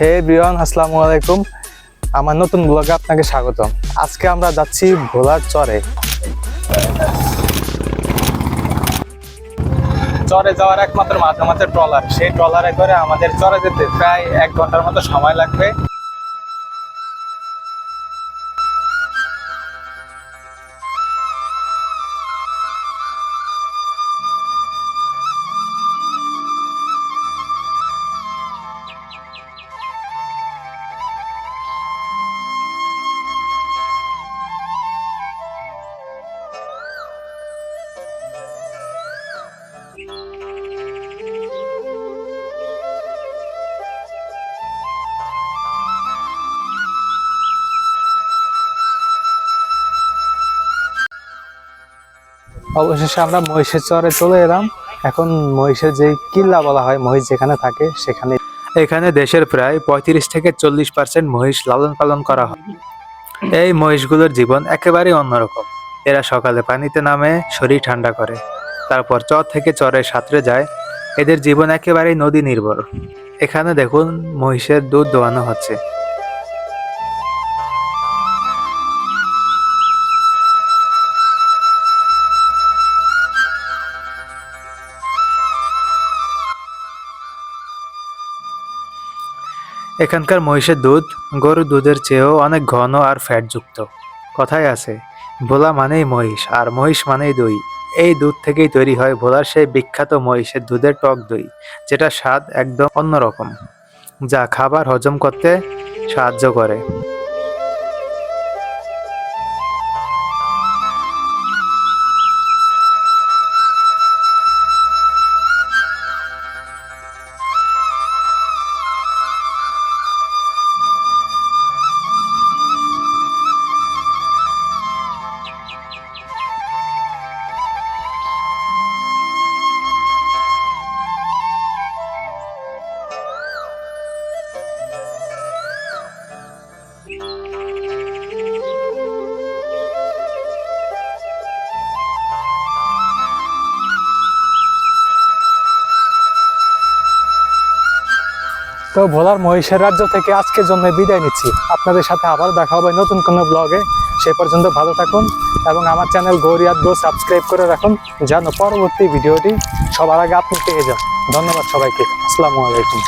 হে বিয়ন আসসালামু আলাইকুম। আমার নতুন ব্লগে আপনাকে স্বাগতম। আজকে আমরা যাচ্ছি ভোলার চরে। চরে যাওয়ার একমাত্র মাঝে মাঝে ট্রলার। সেই ট্রলারে করে আমাদের চরে যেতে প্রায় এক ঘণ্টার মতো সময় লাগবে। অবশেষে আমরা মহিষের চরে চলে এলাম। এখন মহিষের যে কিল্লা বলা হয়, মহিষ যেখানে থাকে সেখানে এখানে দেশের প্রায় পঁয়ত্রিশ থেকে চল্লিশ পার্সেন্ট মহিষ লালন পালন করা হয়। এই মহিষগুলোর জীবন একেবারেই অন্যরকম। এরা সকালে পানিতে নামে, শরীর ঠান্ডা করে। তারপর চর থেকে চরে সাঁতরে যায়। এদের জীবন একেবারেই নদী নির্ভর। এখানে দেখুন মহিষের দুধ দোয়ানো হচ্ছে। এখানকার মহিষের দুধ, গরুর দুধের চেয়েও অনেক ঘন আর ফ্যাটযুক্ত। কথাই আছে, ভোলা মানেই মহিষ, আর মহিষ মানেই দই। এই দুধ থেকেই তৈরি হয় ভোলার সেই বিখ্যাত মহিষের দুধের টক দই যেটা স্বাদ একদম অন্যরকম, যা খাবার হজম করতে সাহায্য করে। তো ভোলার মহিষের রাজ্য থেকে আজকের জন্য বিদায় নিচ্ছি। আপনাদের সাথে আবার দেখা হবে নতুন কোনো ব্লগে সে পর্যন্ত ভালো থাকুন এবং আমার চ্যানেল গৌরিয়াদ গো সাবস্ক্রাইব করে রাখুন, যেন পরবর্তী ভিডিওটি সবার আগে আপনি পেয়ে যান। ধন্যবাদ সবাইকে। আসসালামু আলাইকুম।